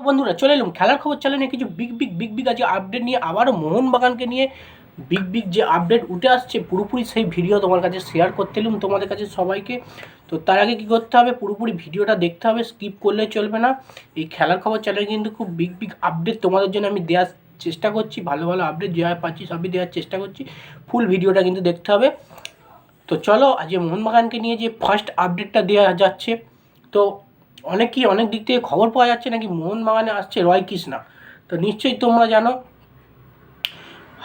তো বন্ধুরা, চলে এলাম। খেলার খবর চ্যানেলে কিছু বিগ বিগ বিগ বিগ আজকে আপডেট নিয়ে, আবারও মোহনবাগানকে নিয়ে বিগ বিগ যে আপডেট উঠে আসছে, পুরোপুরি সেই ভিডিও তোমার কাছে শেয়ার করতে এলাম তোমাদের কাছে সবাইকে। তো তার আগে কী করতে হবে, পুরোপুরি ভিডিওটা দেখতে হবে স্কিপ করলে চলবে না। এই খেলার খবর চ্যানেলে কিন্তু খুব বিগ বিগ আপডেট তোমাদের জন্য আমি দেওয়ার চেষ্টা করছি, ভালো ভালো আপডেট যেভাবে পাচ্ছি সবই দেওয়ার চেষ্টা করছি। ফুল ভিডিওটা কিন্তু দেখতে হবে। তো চলো, আজকে মোহনবাগানকে নিয়ে যে ফার্স্ট আপডেটটা দেওয়া যাচ্ছে, তো অনেকেই অনেক দিক থেকে খবর পাওয়া যাচ্ছে নাকি মোহনবাগানে আসছে রয় কৃষ্ণা? তো নিশ্চয়ই তোমরা জানো,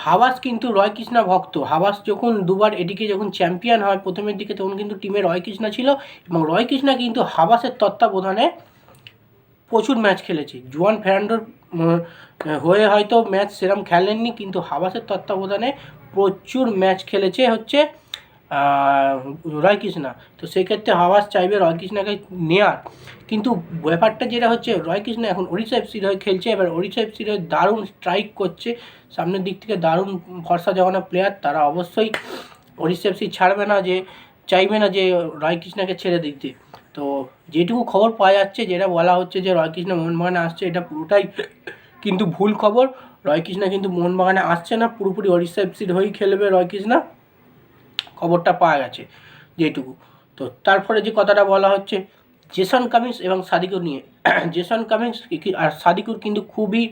হাবাস কিন্তু রয় কৃষ্ণা ভক্ত। হাবাস যখন দুবার এদিকে যখন চ্যাম্পিয়ন হয় প্রথমের দিকে, তখন কিন্তু টিমে রয় কৃষ্ণা ছিল এবং রয় কৃষ্ণা কিন্তু হাবাসের তত্ত্বাবধানে প্রচুর ম্যাচ খেলেছে। জুয়ান ফেরান্ডোর হয়ে হয়তো ম্যাচ সেরম খেলেননি, কিন্তু হাবাসের তত্ত্বাবধানে প্রচুর ম্যাচ খেলেছে হচ্ছে রয় কৃষ্ণা তো সেক্ষেত্রে হাওয়াস চাইবে রয় কৃষ্ণাকে নেয়ার। কিন্তু ব্যাপারটা যেটা হচ্ছে রয় কৃষ্ণা এখন ওড়িশা এফসির হয়ে খেলছে। এবার ওড়িশা এফসির হয়ে দারুণ স্ট্রাইক করছে। সামনের দিক থেকে দারুণ ভরসা জগানো প্লেয়ার তারা অবশ্যই ওড়িশা এফসি ছাড়বে না যে, চাইবে না যে রয় কৃষ্ণাকে ছেড়ে দিতে। তো যেটুকু খবর পাওয়া যাচ্ছে, যেটা বলা হচ্ছে যে রয় কৃষ্ণ মোহনবাগানে আসছে, এটা পুরোটাই কিন্তু ভুল খবর। রয় কৃষ্ণা কিন্তু মোহনবাগানে আসছে না। পুরোপুরি ওড়িশা এফসির হয়েই খেলবে রয় কৃষ্ণা খবরটা পাওয়া গেছে যেটুকু তো তারপরে যে কথাটা বলা হচ্ছে, জেসন কামিন্স এবং সাদিকুর নিয়ে। জেসন কামিন্স আর সাদিকুর কিন্তু খুবই,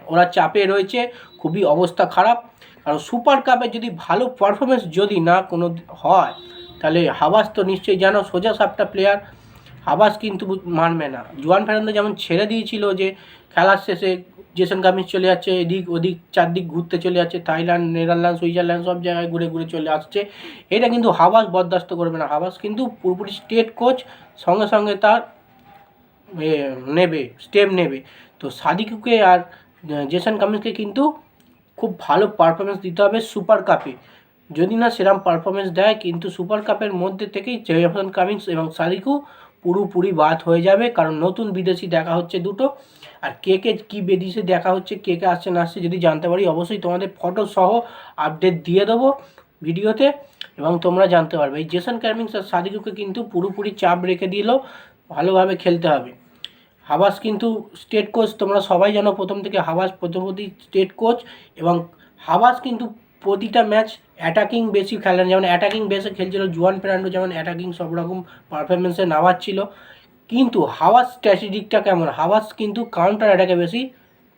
ওরা চাপে রয়েছে, খুবই অবস্থা খারাপ। কারণ সুপার কাপে যদি ভালো পারফরমেন্স যদি না কোনো হয়, তাহলে হাবাস তো নিশ্চয়ই জানো সোজা সাপটা প্লেয়ার হাবাস কিন্তু মানবে না। জোয়ান ফেরান্দো যেমন ছেড়ে দিয়েছিল যে খেলার শেষে জেসন কামিন্স চলে যাচ্ছে, এদিক ওদিক চারদিক ঘুরতে চলে যাচ্ছে, থাইল্যান্ড নেদারল্যান্ড সুইজারল্যান্ড সব জায়গায় ঘুরে ঘুরে চলে আসছে। এটা কিন্তু হাবাস বরদাস্ত করবে না। হাবাস কিন্তু পুরোপুরি স্টেট কোচ সঙ্গে সঙ্গে তার নেবে স্টেপ নেবে। তো সাদিকুকে আর জেসন কামিন্সকে কিন্তু খুব ভালো পারফরমেন্স দিতে হবে সুপার কাপে যদি না সেরম পারফরমেন্স দেয়, কিন্তু সুপার কাপের মধ্যে থেকেই জেসন কামিন্স এবং সাদিকু পুরোপুরি বাদ হয়ে যাবে, কারণ নতুন বিদেশি দেখা হচ্ছে দুটো। আর কে কে কী বিদেশি দেখা হচ্ছে, কে কে আসছে না আসছে যদি জানতে পারি, অবশ্যই তোমাদের ফটো সহ আপডেট দিয়ে দেবো ভিডিওতে, এবং তোমরা জানতে পারবে। এই জেসন কামিন্স আর সাদিকুকে কিন্তু পুরোপুরি চাপ রেখে দিলেও ভালোভাবে খেলতে হবে। হাবাস কিন্তু স্টেট কোচ তোমরা সবাই জানো প্রথম থেকে হাবাস প্রথমতি স্টেট কোচ এবং হাবাস কিন্তু প্রতিটা ম্যাচ অ্যাটাকিং বেশি খেলেন। যেমন অ্যাটাকিং বেসে খেলছিল জুয়ান ফেরান্ডো যেমন অ্যাটাকিং সব রকম পারফরমেন্সে নামাচ্ছিল। কিন্তু হাওয়াস স্ট্র্যাটেজিকটা কেমন? হাওয়াস কিন্তু কাউন্টার অ্যাটাকে বেশি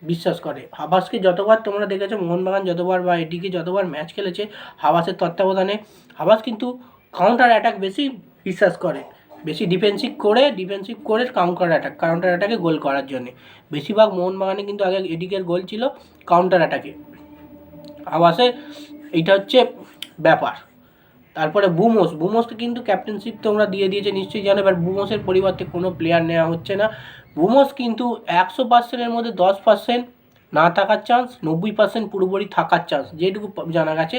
বিশ্বাস করে। হাবাসকে যতবার তোমরা দেখেছ, মোহনবাগান যতবার বা এটিকে যতবার ম্যাচ খেলেছে হাবাসের তত্ত্বাবধানে হাবাস কিন্তু কাউন্টার অ্যাটাক বেশি বিশ্বাস করে। বেশি ডিফেন্সিভ করে ডিফেন্সিভ করে কাউন্টার অ্যাটাক কাউন্টার অ্যাটাকে গোল করার জন্য। বেশিরভাগ মোহনবাগানে কিন্তু আগে এডিকের গোল ছিল কাউন্টার অ্যাটাকে আবাসে এইটা হচ্ছে ব্যাপার। তারপরে বুমোস, বুমোসকে কিন্তু ক্যাপ্টেনশিপ তোমরা দিয়ে দিয়েছে, নিশ্চয়ই জানো, এবার বুমোসের পরিবর্তে কোনো প্লেয়ার নেওয়া হচ্ছে না। বুমোস কিন্তু একশো পার্সেন্টের মধ্যে দশ পার্সেন্ট না থাকার চান্স নব্বই পার্সেন্ট পুরোপুরি থাকার চান্স যেটুকু জানা গেছে,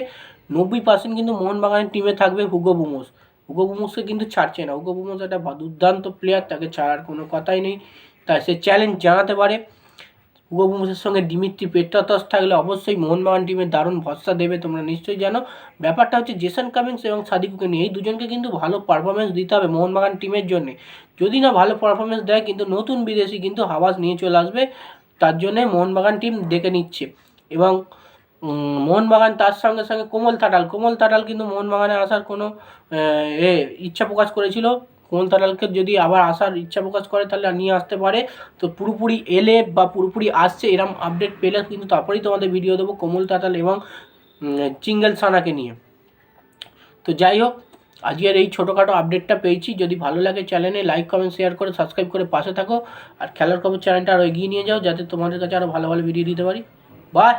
নব্বই পার্সেন্ট কিন্তু মোহনবাগানের টিমে থাকবে হুগো বুমোস হুগো বুমোসকে কিন্তু ছাড়ছে না। হুগো বুমোস একটা দুর্দান্ত প্লেয়ার তাকে ছাড়ার কোনো কথাই নেই। তাই সে চ্যালেঞ্জ জানাতে পারে। হুগো সঙ্গে দিমিত্রি পেট্রাতস থাকলে অবশ্যই মোহনবাগান টিমে দারুণ ভরসা দেবে, তোমরা নিশ্চয়ই জানো। ব্যাপারটা হচ্ছে জেসন কামিন্স এবং সাদিকুকে নিয়ে এই দুজনকে কিন্তু ভালো পারফরমেন্স দিতে হবে মোহনবাগান টিমের জন্য। যদি না ভালো পারফরমেন্স দেয়, কিন্তু নতুন বিদেশি কিন্তু হাওয়াজ নিয়ে চলে আসবে, তার জন্যে মোহনবাগান টিম দেখে নিচ্ছে। এবং মোহনবাগান তার সঙ্গে সঙ্গে কোমল তাটাল কোমল তাটাল কিন্তু মোহনবাগানে আসার কোনো এ, ইচ্ছা প্রকাশ করেছিল। কোমল তাটালকে যদি আবার আসার ইচ্ছা প্রকাশ করে, তাহলে নিয়ে আসতে পারে। তো পুরোপুরি এলে বা পুরোপুরি আসছে, এরম আপডেট পেলে কিন্তু তারপরেই তোমাদের ভিডিও দেবো কোমল তাতাল এবং চিঙ্গেল সানাকে নিয়ে। তো যাই হোক, আজকের এই ছোটোখাটো আপডেটটা পেয়েছি। যদি ভালো লাগে চ্যানেলে লাইক কমেন্ট শেয়ার করে সাবস্ক্রাইব করে পাশে থাকো। আর খেলার খবর চ্যানেলটা আরও এগিয়ে নিয়ে যাও, যাতে তোমাদের কাছে আরও ভালো ভালো ভিডিও দিতে পারি। বাই